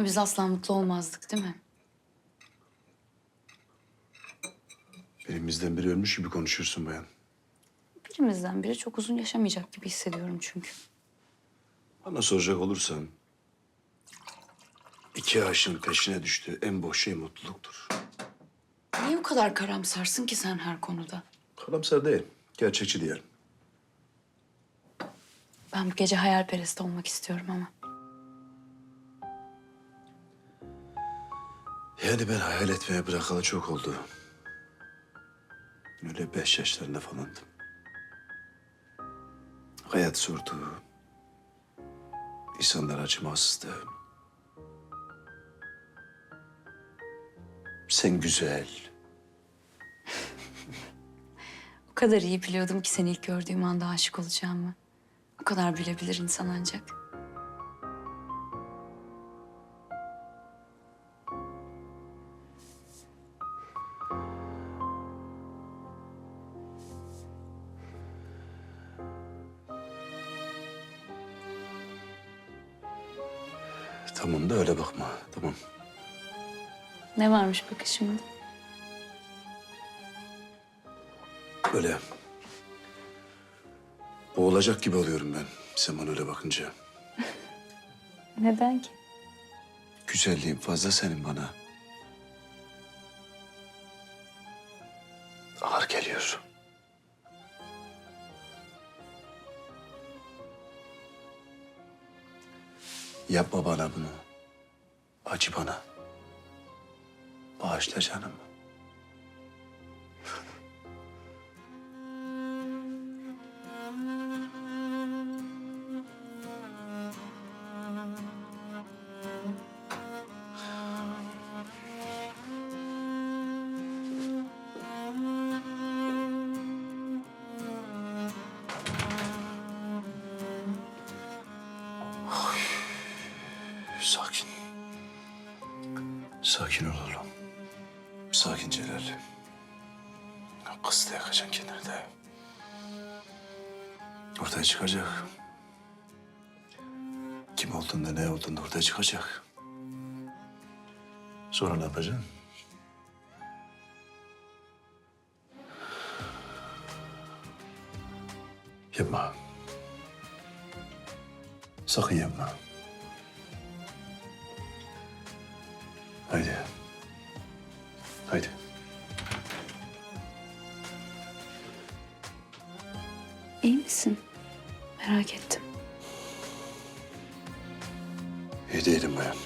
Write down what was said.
Ama biz asla mutlu olmazdık değil mi? Birimizden biri ölmüş gibi konuşuyorsun bayan. Birimizden biri çok uzun yaşamayacak gibi hissediyorum çünkü. Bana soracak olursan... ...iki aşığın peşine düştüğü en boş şey mutluluktur. Niye bu kadar karamsarsın ki sen her konuda? Karamsar değil, gerçekçi diyelim. Ben bu gece hayalperest olmak istiyorum ama. Yani ben hayal etmeye bırakalı çok oldu. Öyle beş yaşlarında falandım. Hayat sordu. İnsanlar acımasızdı. Sen güzel. O kadar iyi biliyordum ki seni ilk gördüğüm anda aşık olacağımı. O kadar bilebilir insan ancak. Tamam da öyle bakma, tamam. Ne varmış bakışımda? Böyle boğulacak gibi oluyorum ben sen bana öyle bakınca. Neden ki? Güzelliğin fazla senin bana. Ağır geliyor. Yapma bana bunu. Acı bana. Bağışla canım. Sakin. Sakin ol oğlum. Sakin Celal. Kız da yakacaksın kenarda. Ortaya çıkacak. Kim olduğunda ne olduğunda ortaya çıkacak. Sonra ne yapacaksın? Yapma. Sakın yapma. Haydi. Haydi. İyi misin? Merak ettim. İyi değilim bayan.